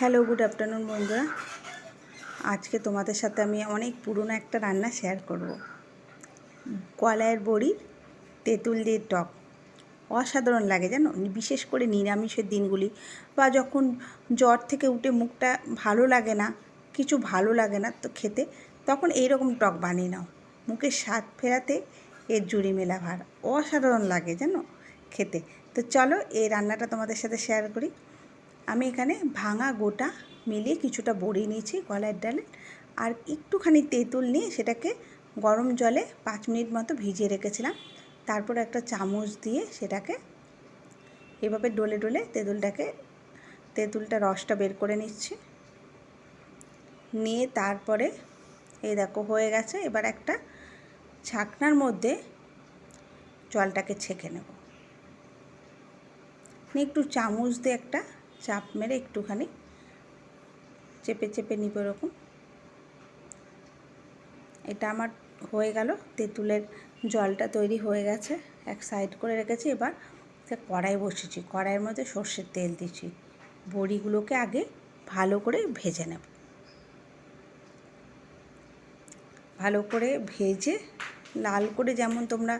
Hello good afternoon বন্ধুরা। আজকে তোমাদের সাথে আমি অনেক পুরনো একটা রান্না শেয়ার করব। কলায়ের বড়ি, তেঁতুল দিয়ে টক। অসাধারণ লাগে জানো? বিশেষ করে নিরামিষের দিনগুলি বা যখন জ্বর থেকে উঠে মুখটা ভালো লাগে না, কিছু ভালো লাগে না তো খেতে, তখন এইরকম টক বানিয়ে নাও। মুখের স্বাদ ফেরাতে এর জুড়ি মেলা ভার। অসাধারণ লাগে জানো? খেতে। তো চলো এই রান্নাটা তোমাদের সাথে শেয়ার করি। আমি এখানে ভাঙা গোটা মিলিয়ে কিছুটা বড়ি নিয়েছি কলার ডালে। আর একটুখানি তেঁতুল নিয়ে সেটাকে গরম জলে পাঁচ মিনিট মতো ভিজিয়ে রেখেছিলাম। তারপর একটা চামচ দিয়ে সেটাকে এভাবে ডলে ডলে তেঁতুলটাকে, তেঁতুলটা রসটা বের করে নিচ্ছি। নিয়ে তারপরে এই দেখো হয়ে গেছে, এবার একটা ছাকনার মধ্যে জলটাকে ছেঁকে নেব। একটু চামচ দিয়ে একটা চাপ মেরে একটুখানি চেপে চেপে নিব এরকম। এটা আমার হয়ে গেল, তেঁতুলের জলটা তৈরি হয়ে গেছে। এক সাইড করে রেখেছি, এবার কড়াই বসেছি কড়াইয়ের মধ্যে সর্ষের তেল দিচ্ছি। বড়িগুলোকে আগে ভালো করে ভেজে নেব। ভালো করে ভেজে লাল করে যেমন তোমরা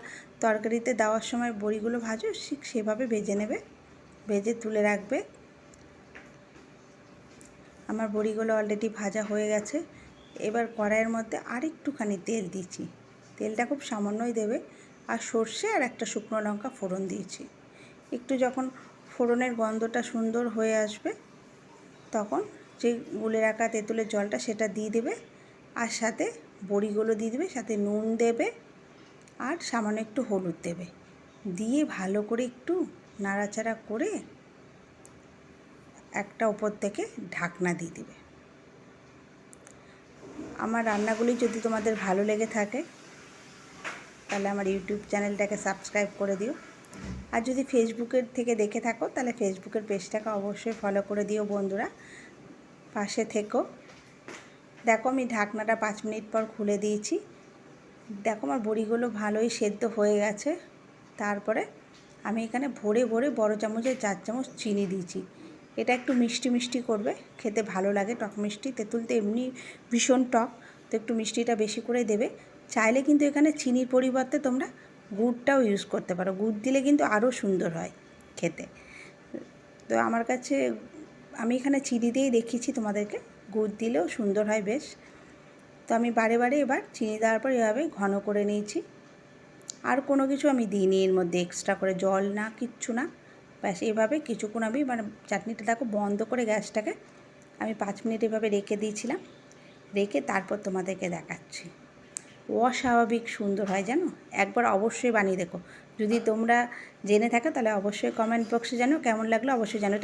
তরকারিতে দেওয়ার সময় বড়িগুলো ভাজো, ঠিক সেভাবে ভেজে নেবে। ভেজে তুলে রাখবে। আমার বড়িগুলো অলরেডি ভাজা হয়ে গেছে। এবার কড়াইয়ের মধ্যে আরেকটুখানি তেল দিচ্ছি। তেলটা খুব সামান্যই দেবে। আর সর্ষে আর একটা শুকনো লঙ্কা ফোড়ন দিয়েছি। একটু যখন ফোড়নের গন্ধটা সুন্দর হয়ে আসবে, তখন যে গুলে রাখা তেঁতুলের জলটা সেটা দিয়ে দেবে। আর সাথে বড়িগুলো দিয়ে দেবে, সাথে নুন দেবে আর সামান্য একটু হলুদ দেবে। দিয়ে ভালো করে একটু নাড়াচাড়া করে একটা ওপর থেকে ঢাকনা দিয়ে দিবে। আমার রান্নাগুলি যদি তোমাদের ভালো লেগে থাকে, তাহলে আমার ইউটিউব চ্যানেলটাকে সাবস্ক্রাইব করে দিও। আর যদি ফেসবুকের থেকে দেখে থাকো, তাহলে ফেসবুকের পেজটাকে অবশ্যই ফলো করে দিও বন্ধুরা। পাশে থেকো। দেখো, আমি ঢাকনাটা পাঁচ মিনিট পর খুলে দিয়েছি। দেখো, আমার বড়িগুলো ভালোই সেদ্ধ হয়ে গেছে। তারপরে আমি এখানে ভরে ভরে বড় চামচে চার চামচ চিনি দিয়েছি। এটা একটু মিষ্টি মিষ্টি করবে, খেতে ভালো লাগে টক মিষ্টি। তেঁতুল তো এমনি ভীষণ টক, তো একটু মিষ্টিটা বেশি করে দেবে। চাইলে কিন্তু এখানে চিনির পরিবর্তে তোমরা গুড়টাও ইউজ করতে পারো। গুড় দিলে কিন্তু আরও সুন্দর হয় খেতে। তো আমার কাছে, আমি এখানে চিনি দিয়েই দেখিয়েছি তোমাদেরকে। গুড় দিলেও সুন্দর হয় বেশ। তো আমি বারে বারে এবার চিনি দেওয়ার পর এভাবে ঘন করে নিয়েছি। আর কোনো কিছু আমি দিইনি এর মধ্যে এক্সট্রা করে, জল না, কিচ্ছু না। ব্যাস, এভাবে কিছুক্ষণ আমি মানে চাটনিটা দেখো বন্ধ করে গ্যাসটাকে আমি পাঁচ মিনিট এভাবে রেখে দিয়েছিলাম। রেখে তারপর তোমাদেরকে দেখাচ্ছি। অস্বাভাবিক সুন্দর হয় জানো? একবার অবশ্যই বানিয়ে দেখো। যদি তোমরা জেনে থাকো তাহলে অবশ্যই কমেন্ট বক্সে জানো, কেমন লাগল অবশ্যই জানো।